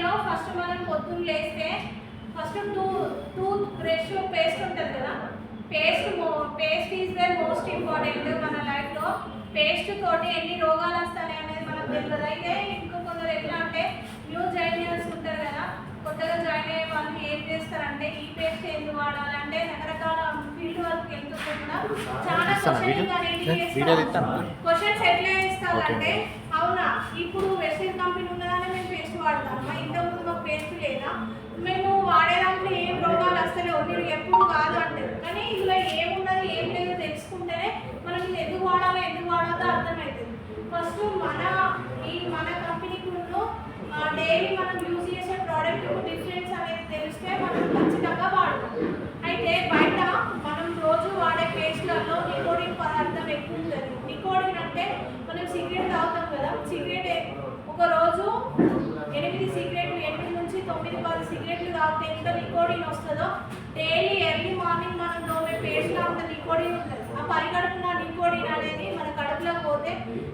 డేలో ఫస్ట్ మనం పొద్దున్న లేస్తే first to tooth brush paste ఉంటుంది కదా? Paste paste is the most important మన లైఫ్లో. పేస్ట్ తోటి ఎన్ని రోగాలు వస్తాయి అనేది మనకు తెలియదు. అయితే ఇంకో కొందరు ఎట్లా అంటే న్యూ జాయినర్స్ ఉంటారు కదా? కొత్తగా జాయిన్ అయ్యే వాళ్ళు ఏం చేస్తారంటే ఈ పేస్ట్ ఎందుకు వాడాలంటే రకరకాల ఫీల్డ్ వర్క్ వెళ్తుంటే కూడా చాలా? క్వశ్చన్స్? క్వశ్చన్స్ ఎట్లా ఇస్తారంటే అవునా? ఇప్పుడు వెస్టర్న్ కంపెనీ ఉన్నదానే వాడతాం మా వాడతామా? ఇంతకుముందు మాకు పేస్ట్ లేదా? మేము వాడే దాంట్లో ఏం రోగాలు వస్తలేవు మీరు ఎప్పుడు కాదు అంటారు. కానీ ఇందులో ఏమున్నది ఏం లేదో తెలుసుకుంటేనే మనం ఇది ఎందుకు వాడాలో ఎందుకు వాడాలో అర్థమవుతుంది. ఫస్ట్ మన ఈ మన కంపెనీకి డైలీ మనం యూజ్ చేసే ప్రోడక్ట్ డిఫరెన్స్ అనేది తెలిస్తే మనం ఖచ్చితంగా వాడతాం. అయితే బయట మనం రోజు వాడే పేస్ట్లలో నికోడిన్ పదార్థం ఎక్కువ ఉంటుంది. నికోడిన్ అంటే మనం సిగరెట్ తాగుతాం కదా సిగరెట్ ఒక రోజు ఎనిమిది సిగరెట్లు ఎనిమిది నుంచి తొమ్మిది పది సిగరెట్లు తాగితే ఎంత నికోడిన్ వస్తుందో డైలీ ఎర్లీ మార్నింగ్ మనం తోమే పేస్ట్లో అంత నికోడిన్ ఉంటుంది. ఆ పరిగడుపున నికోడిన్ అనేది మన కడుపులోకి పోతే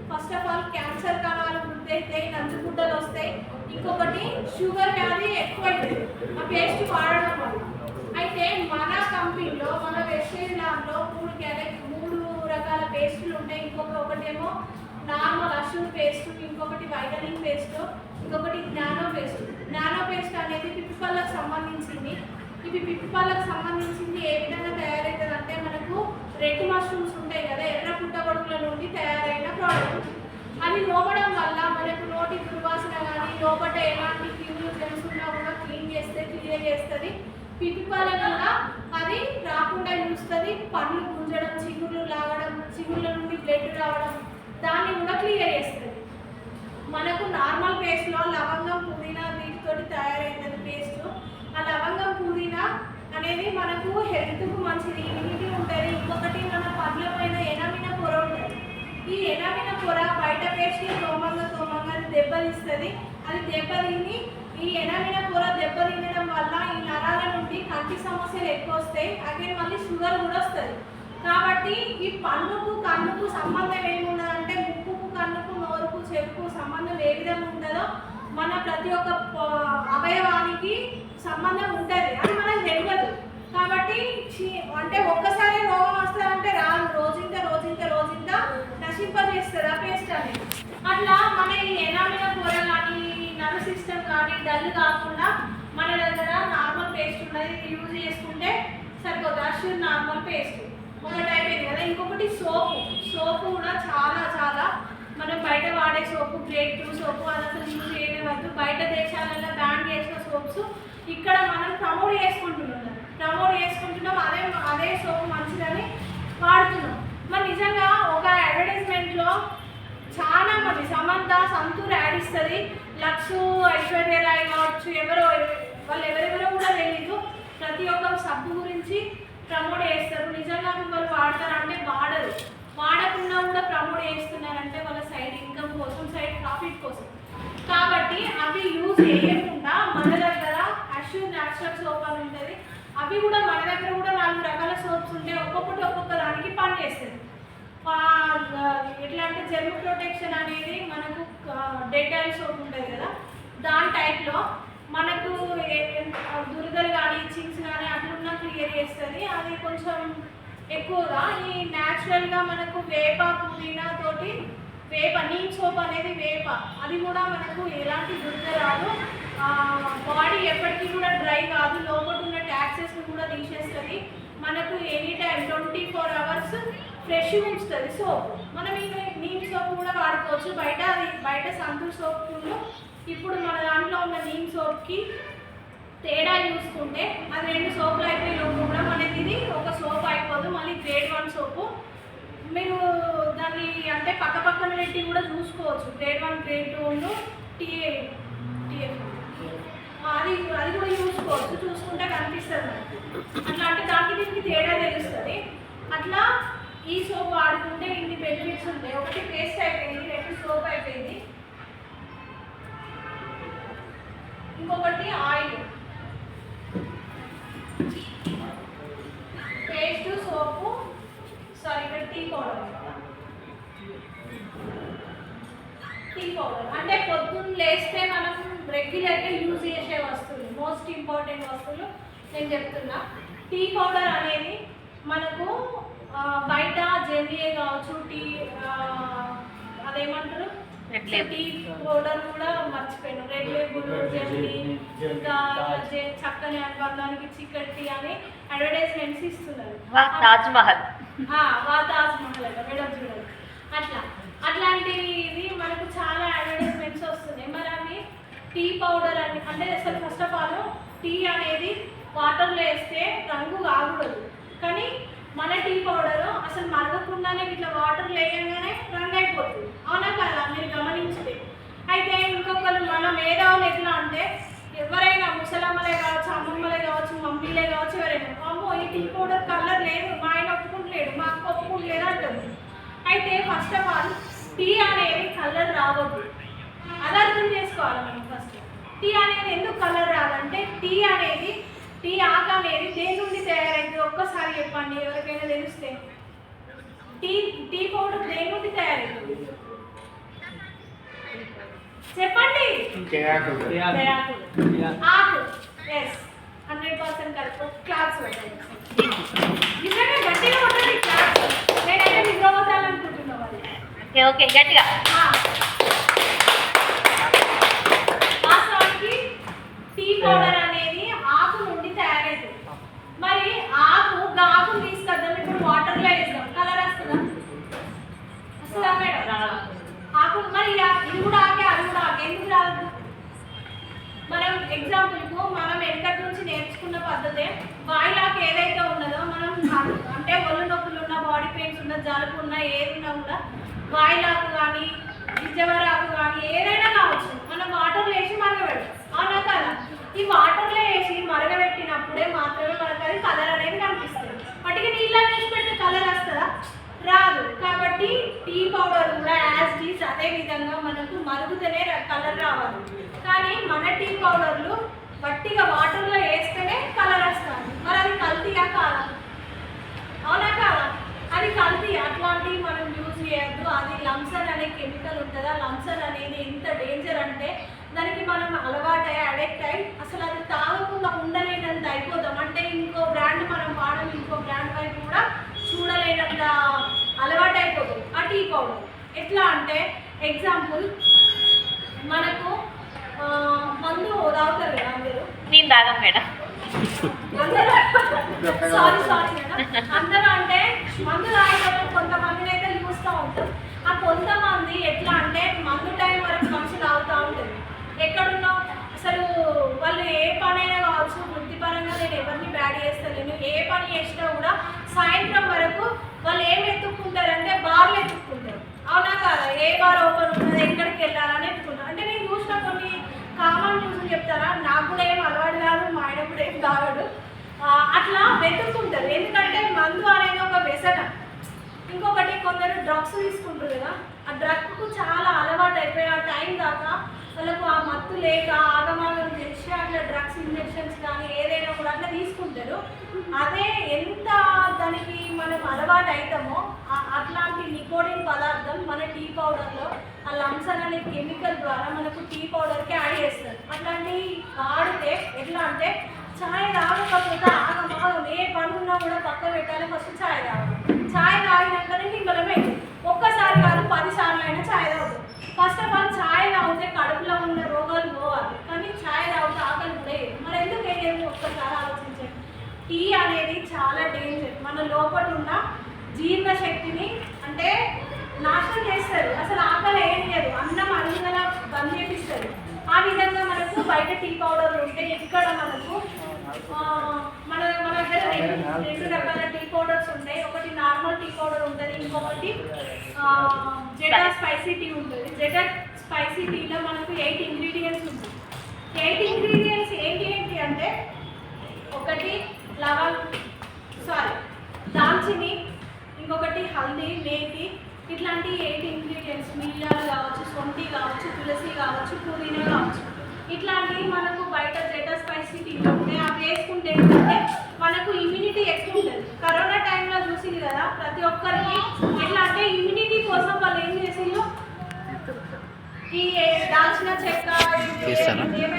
ఫస్ట్ ఆఫ్ ఆల్ క్యాన్సర్ కణాలు వృద్ధి అవుతాయి నంచుగుడ్డలు వస్తాయి. ఇంకొకటి షుగర్ వ్యాధి ఎక్కువైతుంది ఆ పేస్ట్ వాడడం వల్ల. అయితే మన కంపెనీలో మన వెస్టేజ్ ల్యాబ్లో మూడు క్యారెట్ మూడు రకాల పేస్టులు ఉంటాయి. ఇంకొక ఒకటేమో నార్మల్ అషూర్ పేస్ట్ ఇంకొకటి వైటనింగ్ పేస్ట్ ఇంకొకటి నానో పేస్ట్ నానో ఇది అనేది పిప్పిపళ్ళకు సంబంధించింది ఇవి పిప్పిపళ్ళకు సంబంధించింది ఏ విధంగా తయారవుతుంది అంటే మనకు రెడ్ మష్రూమ్స్ ఉంటాయి కదా ఎర్ర పుట్టగొడుగుల నుండి తయారైన ప్రోడక్ట్ అవి లోపడం వల్ల మనకు నోటి దుర్వాసన కానీ లోపల ఎలాంటి క్లీన్లు తెలుసుకున్నా కూడా క్లీన్ చేస్తే క్లియర్ చేస్తుంది. పిప్పిపాల వల్ల అది రాకుండా చూస్తుంది. పండ్లు గుంజడం చిగుళ్ళు లాగడం చిగుళ్ళ నుండి బ్లడ్ రావడం దాన్ని కూడా క్లియర్ చేస్తుంది. మనకు నార్మల్ పేస్ట్లో లవంగం పుదీనా తోటి తయారైనది పేస్ట్. ఆ లవంగం పుదీనా అనేది మనకు హెల్త్కు మంచిది. ఇమ్యూనిటీ ఉంటుంది ఇంకొకటి మన పండ్ల పైన ఎనమిన పొర ఉంటుంది. ఈ ఎనమిన పొర బయట పేస్ట్ని తోమంగా తోమంగా అది అది దెబ్బతిని ఈ ఎనమిన పొర దెబ్బతినడం వల్ల ఈ నరాల నుండి కంటి సమస్యలు ఎక్కువ వస్తాయి. అదే మళ్ళీ షుగర్ కూడా వస్తుంది. కాబట్టి ఈ పన్నుకు కన్నుకు సంబంధం ఏమున్నది ముక్కుకు కన్నుకు నోరుకు చెవుకు సంబంధం ఏ విధంగా ఉంటుందో మన ప్రతి ఒక్క అవయవానికి సంబంధం ఉంటుంది. అది మనకు తెలియదు. కాబట్టి అంటే ఒక్కసారి రోగం వస్తుందంటే రాదు. రోజింత రోజింత రోజింత నశింపజేస్తుంది ఆ పేస్ట్ అనేది. అట్లా మన ఈ ఎనామిన కూర కానీ నర్వ్ సిస్టమ్ కానీ డల్ కాకుండా మన దగ్గర నార్మల్ పేస్ట్ ఉన్నది. యూజ్ చేసుకుంటే సరిపోతుంది అష్యూర్ నార్మల్ పేస్ట్. ఒకటి అయిపోయింది కదా. ఇంకొకటి సోపు. సోపు కూడా చాలా చాలా మనం బయట వాడే సోపు గ్రేడ్ టూ సోపు అది అసలు యూజ్ చేయడం వద్దు బయట దేశాలలో బ్యాన్ చేసిన సోప్స్ ఇక్కడ మనం ప్రమోట్ చేసుకుంటున్నాం. ప్రమోట్ చేసుకుంటున్నాం అదే అదే సోపు మంచిదని వాడుతున్నాం. మరి నిజంగా ఒక అడ్వర్టైజ్మెంట్లో చాలా మంది సమంత సంతూర్ యాడ్ ఇస్తుంది. లక్సు ఐశ్వర్య రాయ్ కావచ్చు ఎవరో వాళ్ళు ఎవరెవరో కూడా తెలీదు. ప్రతి ఒక్క సబ్బు గురించి ప్రమోట్ చేస్తారు. నిజంగా వాళ్ళు కూడా వేస్తున్నారంటే చేస్తున్నారంటే వాళ్ళ సైడ్ ఇన్కమ్ కోసం సైడ్ ప్రాఫిట్ కోసం. కాబట్టి అవి యూజ్ చేయకుండా మన దగ్గర అష్యూర్ న్యాచురల్ సోప్ అని ఉంటుంది అవి కూడా మన దగ్గర కూడా నాలుగు రకాల సోప్స్ ఉంటాయి. ఒక్కొక్కటి ఒక్కొక్క దానికి పనిచేస్తుంది ఎట్లా అంటే జెర్మ్ ప్రొటెక్షన్ అనేది మనకు డెటాయిల్ సోప్ ఉంటుంది కదా దాని టైప్లో మనకు దురదలు కానీ చింగ్స్ కానీ అట్లున్నా క్లియర్ చేస్తుంది. అది కొంచెం ఎక్కువగా ఈ న్యాచురల్గా మనకు వేప పుదీనా తోటి వేప నీమ్ సోప్ అనేది వేప. అది కూడా మనకు ఎలాంటి దురద రాదు. బాడీ ఎప్పటికీ కూడా డ్రై కాదు. లోపల ఉన్న ట్యాక్సెస్ని కూడా తీసేస్తుంది. మనకు any time twenty four hours fresh ఉంచుతుంది సోప్. మనం ఈ నీమ్ సోప్ కూడా వాడుకోవచ్చు. బయట అది బయట సంతూర్ సోప్ ఇప్పుడు మన దాంట్లో ఉన్న నీమ్ సోప్కి తేడా చూసుకుంటే అది రెండు సోపులు మీరు దాన్ని అంటే పక్క పక్కన పెట్టి కూడా చూసుకోవచ్చు. Grade one grade two TA TF అది అది కూడా చూసుకోవచ్చు. చూసుకుంటే కనిపిస్తుంది మనకి. అట్లా అంటే దానికి దీనికి తేడా తెలుస్తుంది. అట్లా ఈ సోప్ వాడుకుంటే ఇన్ని బెనిఫిట్స్ ఉంటాయి. ఒకటి పేస్ట్ అయిపోయింది రెండు సోప్ అయిపోయింది. ఇంకొకటి ఆయిల్ పేస్ట్ సోపు సారీ ఇక్కడ టీ పౌడర్ అంటే పొద్దున్న లేస్తే మనం రెగ్యులర్గా యూజ్ చేసే వస్తువులు మోస్ట్ ఇంపార్టెంట్ వస్తువులు నేను చెప్తున్నా. టీ పౌడర్ అనేది మనకు బయట జెర్రీయే కావచ్చు టీ అదేమంటారు. టీ పౌడర్ కూడా మర్చిపోయాను. రెడ్ లేబుల్ జెర్రీ ఇంకా చక్కని అనుబంధానికి చికెన్ టీ అని అడ్వర్టైజ్మెంట్స్ ఇస్తున్నారు. తాజ్ మహల్. తాజ్ మేడం చూడండి అట్లా. అట్లాంటివి మనకు చాలా అడ్వర్టైజ్మెంట్స్ వస్తున్నాయి. మరి అవి టీ పౌడర్ అని అంటే అసలు ఫస్ట్ ఆఫ్ ఆల్ టీ అనేది వాటర్లో వేస్తే రంగు కాకూడదు. కానీ మన టీ పౌడర్ అసలు మరగకుండానే ఇట్లా వాటర్ వేయంగానే రంగు అయిపోతుంది. అవునా కదా? మీరు గమనించండి అయితే ఇంకొకరు మనం మేధావులు ఎట్లా అంటే ఎవరైనా ముసలమ్మలే కావచ్చు అమ్మమ్మలే కావచ్చు మమ్మీలే కావచ్చు ఎవరైనా. అమ్మో ఈ టీ పౌడర్ కలర్ లేదు. మా ఆయన ఒప్పుకుంటలేడు. మా అక్క ఒప్పుకుంటలేదు అంటుంది. అయితే ఫస్ట్ ఆఫ్ ఆల్ టీ అనేది కలర్ రావద్దు. అది అర్థం చేసుకోవాలి మనం ఫస్ట్ టీ అనేది ఎందుకు కలర్ రాదంటే టీ అనేది టీ ఆకు అనేది దేని నుండి తయారైంది. ఒక్కసారి చెప్పండి ఎవరికైనా తెలిస్తే. టీ టీ పౌడర్ దేని నుండి తయారైంది. చెప్పండి. ఆకు. ఎస్ హండ్రెడ్ పర్సెంట్ కరెక్ట్ పెట్టండి నిజంగా గట్టిగా ఉంటుంది క్లాప్స్ నేనైతే నిద్రపోతాననుకుంటున్నా మరి ఓకే ఓకే గట్టిగా. వాస్తవానికి టీ పౌడర్ అనేది ఆకు నుండి తయారైంది. మరి ఆకు ఆకును తీసుకొద్దాం ఇప్పుడు వాటర్లో వేస్తాం కలర్ వస్తుందా? వస్తుందా మేడం? ఆకు మరి ఆ- ఇది కూడా ఆకే అది కూడా ఆకే. ఎందుకు రాదు? మనం ఎగ్జాంపుల్కు మనం వెనకటి నుంచి నేర్చుకున్న పద్ధతే వాయిలాకు ఏదైతే ఉన్నదో మనం అంటే ఒళ్ళు నొప్పులు ఉన్న బాడీ పెయిన్స్ ఉన్న జలుబు ఉన్న ఏది ఉన్నా కూడా వాయిలాకు కానీ విజయవరాకు కానీ ఏదైనా కావచ్చు. మనం వాటర్లో వేసి మరగబెడతాం. అవునా కదా ఈ వాటర్లో వేసి మరగబెట్టినప్పుడే మాత్రమే మనకు అది కలర్ అనేది కనిపిస్తుంది. వాటికి నీళ్ళని వేసి పెడితే కలర్ వస్తుందా? రాదు. కాబట్టి టీ పౌడర్ కూడా యాజ్ డీస్ అదే విధంగా మనకు మరుగుతూనే కలర్ రావాలి. కానీ మన టీ పౌడర్లు వట్టిగా వాటర్లో వేస్తేనే కలర్ వస్తుంది మరి అది కల్తీగా కాదా? అవునా కాదా? అది కలిపి అట్లాంటివి మనం యూజ్ చేయొద్దు. అది లంసర్ అనే కెమికల్ ఉంటుంది? ఆ లంసర్ అనేది ఎంత డేంజర్ అంటే దానికి మనం అలవాటు అయ్యి అడిక్ట్ అయ్యి అసలు అది తాగకుండా ఉండలేనంత అయిపోతాం. అంటే ఇంకో బ్రాండ్ మనం వాడము ఇంకో బ్రాండ్ వైపు కూడా చూడలేనంత అలవాటు అయిపోతుంది ఆ టీ పౌడర్ ఎట్లా అంటే ఎగ్జాంపుల్ మనకు మందు తాగుతారు కదా అందరూ. నేను తాగం మేడం. సారీ సారీ అందరూ అంటే మందు రాయడం కొంతమందిని అయితే చూస్తూ ఉంటారు. ఆ కొంతమంది ఎట్లా అంటే మందు టైం వరకు మనుషులు తాగుతూ ఉంటారు. ఎక్కడున్నావు? అసలు వాళ్ళు ఏ పనైనా కావచ్చు వృత్తిపరంగా నేను ఎవరిని బ్యాడ్ చేస్తలేను. ఏ పని చేసినా కూడా సాయంత్రం వరకు వాళ్ళు ఏం ఎత్తుక్కుంటారంటే బార్లు ఎత్తుక్కుంటారు. అవునా కాదా? ఏ బార్ ఓపెన్ ఉన్నది ఎక్కడికి వెళ్ళాలని ఎత్తుకుంటారు అంటే నేను చూసిన కొన్ని కామన్ చెప్తారా? నాకు కూడా ఏం అలవాటు కాదు మా ఆయన కూడా ఏం తాగడు. అట్లా వెతుకుంటారు ఎందుకంటే మందు అనేది ఒక వ్యసనం. ఇంకొకటి కొందరు డ్రగ్స్ తీసుకుంటారు కదా. ఆ డ్రగ్కు చాలా అలవాటు అయిపోయి ఆ టైం దాకా వాళ్ళకు ఆ మత్తు లేక ఆగమాగం తెలిసి అట్లా డ్రగ్స్ ఇంజెక్షన్స్ కానీ ఏదైనా కూడా అట్లా తీసుకుంటారు. అదే ఎంత దానికి మనం అలవాటు అవుతామో అట్లాంటి నికోడిన్ పదార్థం మన టీ పౌడర్లో ఆ లంసన్ అనే కెమికల్ ద్వారా మనకు టీ పౌడర్కి యాడ్ చేస్తారు. అంటే చాయ్ తాగకపోతే ఆగమాగం ఏ పని ఉన్నా కూడా పక్క పెట్టాలి. ఫస్ట్ చాయ్ తాగాలి చాయ్ తాగినాకనే నిమ్మలమే. ఒక్కసారి కాదు పది సార్లు అయినా చాయ్ తాగుతాం. ఫస్ట్ ఆఫ్ ఆల్ చాయ్ తాగితే కడుపులో ఉన్న రోగాలు పోవాలి. కానీ చాయ్ తాగితే ఆకలి కూడా మరి ఎందుకు వేయలేదు ఒక్కసారి ఆలోచించండి? టీ అనేది చాలా డేంజర్ మన లోపల ఉన్న జీర్ణ శక్తిని అంటే నాశనం చేస్తారు అసలు ఆకలి ఏం లేదు. అన్నం అరుగుదల బంద్ చేపిస్తారు ఆ విధంగా మనకు బయట టీ పౌడర్ ఉంటే ఇక్కడ మనకు మన మన దగ్గర రెండు రకాల టీ పౌడర్స్ ఉంటాయి. ఒకటి నార్మల్ టీ పౌడర్ ఉంటుంది ఇంకొకటి జెటా స్పైసీ టీ ఉంటుంది. జెటా స్పైసీ టీలో మనకు ఎయిట్ ఇంగ్రీడియంట్స్ ఉంటాయి. ఎయిట్ ఇంగ్రీడియంట్స్ ఏంటి ఏంటి అంటే ఒకటి లవంగ్ సారీ దాల్చిని ఇంకొకటి హల్దీ మేతి ఇట్లాంటి ఎయిట్ ఇంగ్రీడియంట్స్ మిరియాలు సొంటి కావచ్చు తులసి కావచ్చు పుదీనా కావచ్చు. ఇట్లాంటివి మనకు బయట జెటా స్పైసీ ఉంటాయి అవి వేసుకుంటే ఏంటంటే మనకు ఇమ్యూనిటీ ఎక్కువ ఉంటుంది. కరోనా టైంలో చూసింది కదా ప్రతి ఒక్కరికి ఎట్లా అంటే ఇమ్యూనిటీ కోసం వాళ్ళు ఏం చేసిండ్రు? ఈ దాల్చిన చెక్క? ఏమేమి